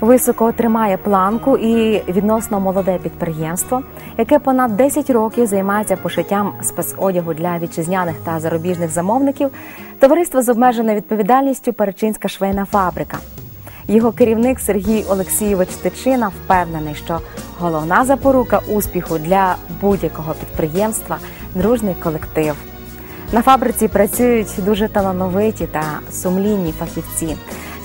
Високо тримає планку і відносно молоде підприємство, яке понад 10 років займається пошиттям спецодягу для вітчизняних та зарубіжних замовників. Товариство з обмеженою відповідальністю Перечинська швейна фабрика. Його керівник Сергій Олексійович Тичина впевнений, що головна запорука успіху для будь-якого підприємства дружний колектив. На фабриці працюють дуже талановиті та сумлінні фахівці,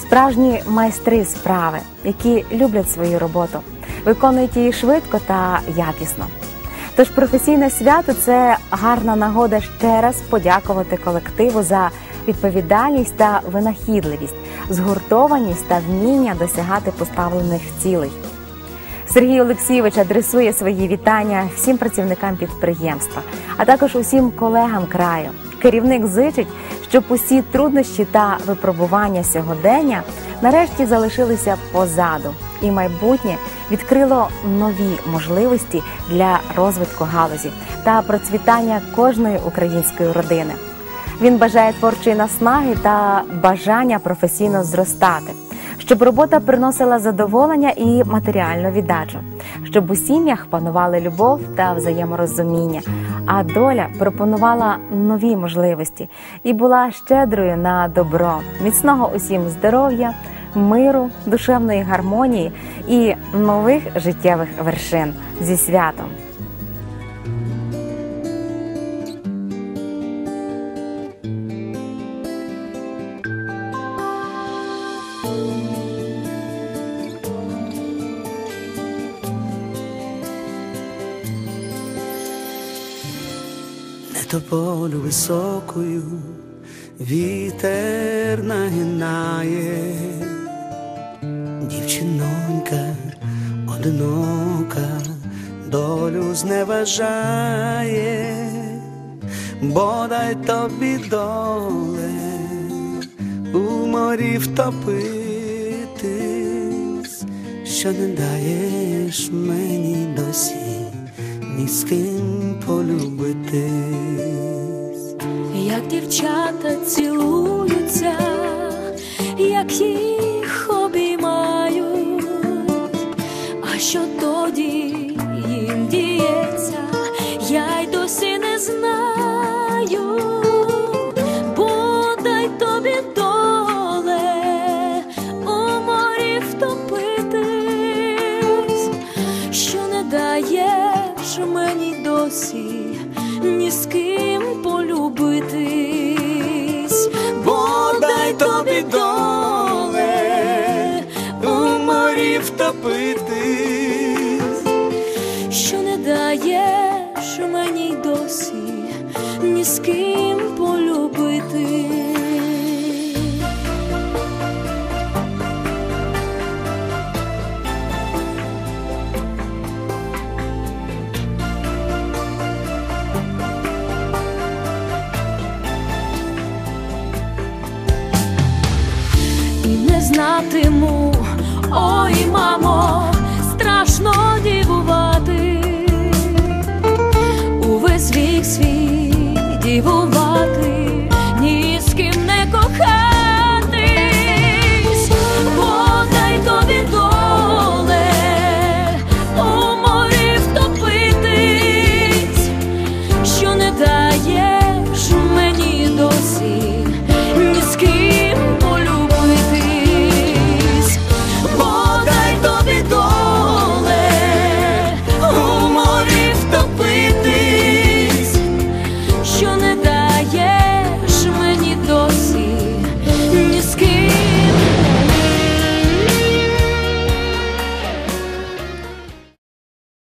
справжні майстри справи, які люблять свою роботу, виконують її швидко та якісно. Тож професійне свято це гарна нагода ще раз подякувати колективу за відповідальність та винахідливість, згуртованість та вміння досягати поставлених цілей. Сергій Олексійович адресує свої вітання всім працівникам підприємства, а також усім колегам краю. Керівник зичить, щоб усі труднощі та випробування сьогодення нарешті залишилися позаду, і майбутнє відкрило нові можливості для розвитку галузі та процвітання кожної української родини. Він бажає творчої наснаги та бажання професійно зростати, щоб робота приносила задоволення і матеріальну віддачу, щоб у сім'ях панували любов та взаєморозуміння, а доля пропонувала нові можливості і була щедрою на добро, міцного усім здоров'я, миру, душевної гармонії і нових життєвих вершин зі святом. Не тополю високою вітер нагинає, дівчинонька одинока долю зневажає, бодай тобі доле у морі втопитись, що не даєш мені досі ні з ким полюбитись. як дівчата цілуються, як їх обіймають, а що даєш мені досі ні з ким полюбитись, Бодай тобі доле у морі втопитись, що не даєш мені досі ні з ким полюбити. Не ой, мамо, страшно дівувати, увесь вік свій дівувати.